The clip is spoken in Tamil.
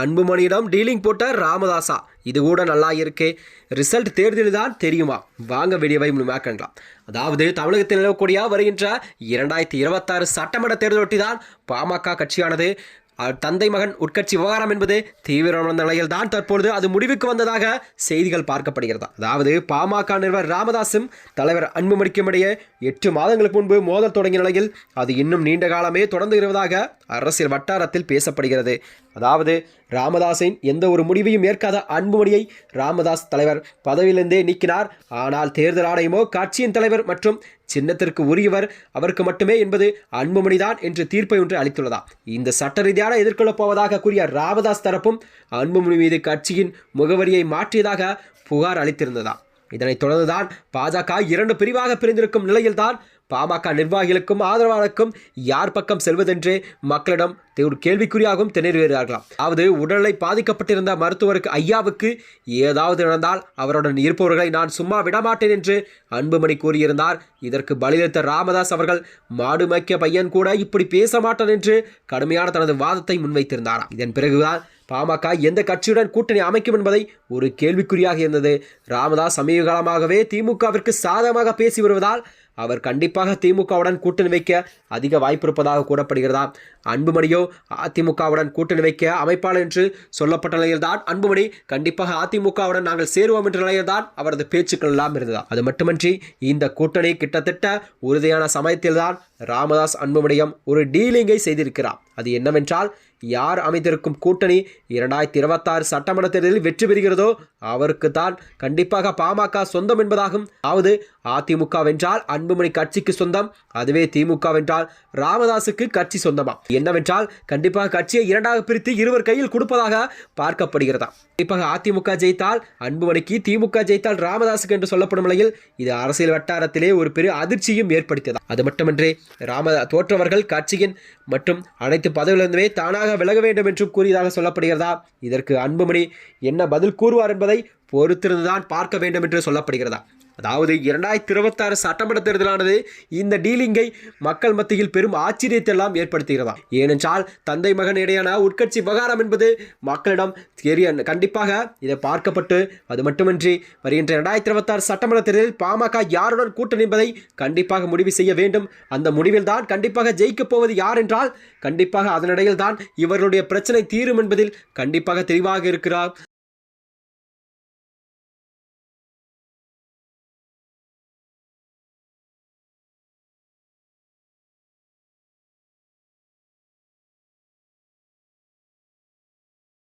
அன்புமணியிடம் டீலிங் போட்ட ராமதாசா இது கூட நல்லா இருக்கே. ரிசல்ட் தேர்தல் தான் தெரியுமா? வாங்க வீடியோவை முழுமையாக அதாவது தமிழகத்தில் நிலவக்கூடிய வருகின்ற இரண்டாயிரத்தி இருபத்தாறு சட்டமன்ற தேர்தலொட்டி தான் பாமக கட்சியானது தந்தை மகன் உட்கட்சி விவகாரம் என்பது தீவிரமான நிலையில் தான் தற்பொழுது அது முடிவுக்கு வந்ததாக செய்திகள் பார்க்கப்படுகிறது. அதாவது பாமக நிறுவனர் ராமதாசும் தலைவர் அன்புமணிக்கும் இடையே எட்டு மாதங்களுக்கு முன்பு மோதல் தொடங்கிய நிலையில் அது இன்னும் நீண்ட காலமே தொடர்ந்து வருவதாக அரசியல் வட்டாரத்தில் பேசப்படுகிறது. அதாவது ராமதாஸின் எந்த ஒரு முடிவையும் ஏற்காத அன்புமணியை ராமதாஸ் தலைவர் பதவியிலிருந்தே நீக்கினார். ஆனால் தேர்தல் ஆணையமோ கட்சியின் தலைவர் மற்றும் சின்னத்திற்கு உரியவர் அவருக்கு மட்டுமே என்பது அன்புமணிதான் என்று தீர்ப்பை ஒன்று அளித்துள்ளதா? இந்த சட்ட ரீதியான எதிர்கொள்ளப் போவதாக கூறிய ராமதாஸ் தரப்பும் அன்புமணி மீது கட்சியின் முகவரியை மாற்றியதாக புகார் அளித்திருந்ததா? இதனைத் தொடர்ந்துதான் பாஜக இரண்டு பிரிவாக பிரிந்திருக்கும் நிலையில்தான் பாமக நிர்வாகிகளுக்கும் ஆதரவாளருக்கும் யார் பக்கம் செல்வதென்றே மக்களிடம் ஒரு கேள்விக்குறியாகவும் திணறுகிறார்களாம் அதாவது உடல்நிலை பாதிக்கப்பட்டிருந்த மருத்துவருக்கு ஐயாவுக்கு ஏதாவது நடந்தால் அவருடன் இருப்பவர்களை நான் சும்மா விடமாட்டேன் என்று அன்புமணி கூறியிருந்தார். இதற்கு பதிலளித்த ராமதாஸ் அவர்கள் மாடு மேய்க்க பையன் கூட இப்படி பேச மாட்டான் என்று கடுமையான தனது வாதத்தை முன்வைத்திருந்தாராம். இதன் பிறகுதான் பாமக எந்த கட்சியுடன் கூட்டணி அமைக்கும் என்பதை ஒரு கேள்விக்குறியாக இருந்தது. ராமதாஸ் சமீப காலமாகவே திமுகவிற்கு சாதகமாக பேசி வருவதால் அவர் கண்டிப்பாக திமுகவுடன் கூட்டணி வைக்க அதிக வாய்ப்பு இருப்பதாக கூறப்படுகிறதா? அன்புமணியோ அதிமுகவுடன் கூட்டணி வைக்க அமைப்பாளர் என்று சொல்லப்பட்ட நிலையில்தான் அன்புமணி கண்டிப்பாக அதிமுகவுடன் நாங்கள் சேருவோம் என்ற நிலையில்தான் அவரது பேச்சுக்கள் எல்லாம் இருந்ததா? அது மட்டுமன்றி இந்த கூட்டணி கிட்டத்தட்ட உறுதியான சமயத்தில்தான் ராமதாஸ் அன்புமணியம் ஒரு டீலிங்கை செய்திருக்கிறார். அது என்னவென்றால் யார் அமைந்திருக்கும் கூட்டணி இரண்டாயிரத்தி இருபத்தாறு சட்டமன்ற தேர்தலில் வெற்றி பெறுகிறதோ அவருக்கு தான் கண்டிப்பாக பாமக சொந்தம் என்பதாகும். அதாவது அதிமுக வென்றால் அன்புமணி கட்சிக்கு சொந்தம். அதுவே திமுக வென்றால் ராமதாஸுக்கு கட்சி சொந்தமா? என்னவென்றால் கண்டிப்பாக கட்சியை இரண்டாக பிரித்து இருவர் கையில் கொடுப்பதாக பார்க்கப்படுகிறதா? கண்டிப்பாக அதிமுக ஜெயித்தால் அன்புமணிக்கு திமுக ஜெயித்தால் ராமதாஸுக்கு என்று சொல்லப்படும் நிலையில் இது அரசியல் வட்டாரத்திலே ஒரு பெரிய அதிர்ச்சியும் ஏற்படுத்தியது? அது மட்டுமன்றி ராம தோற்றவர்கள் கட்சியின் மற்றும் அனைத்து பதவியிலிருந்துமே தானாக விலக வேண்டும் என்றும் கூறியதாக சொல்லப்படுகிறதா? இதற்கு அன்புமணி என்ன பதில் கூறுவார் என்பதை பொறுத்திருந்துதான் பார்க்க வேண்டும் என்று சொல்லப்படுகிறதா? அதாவது இரண்டாயிரத்தி இருபத்தாறு சட்டமன்ற தேர்தலானது இந்த டீலிங்கை மக்கள் மத்தியில் பெரும் ஆச்சரியத்தை எல்லாம் ஏற்படுத்துகிறதா? ஏனென்றால் தந்தை மகன் இடையான உட்கட்சி விவகாரம் என்பது மக்களிடம் தெரிய கண்டிப்பாக இதை பார்க்கப்பட்டு அது மட்டுமின்றி வருகின்ற இரண்டாயிரத்தி இருபத்தாறு சட்டமன்ற தேர்தலில் பாமக யாருடன் கூட்டணி என்பதை கண்டிப்பாக முடிவு செய்ய வேண்டும். அந்த முடிவில் தான் கண்டிப்பாக ஜெயிக்கப் போவது யார் என்றால் கண்டிப்பாக அதனிடையில் தான் இவர்களுடைய பிரச்சனை தீரும் என்பதில் கண்டிப்பாக தெளிவாக இருக்கிறார்.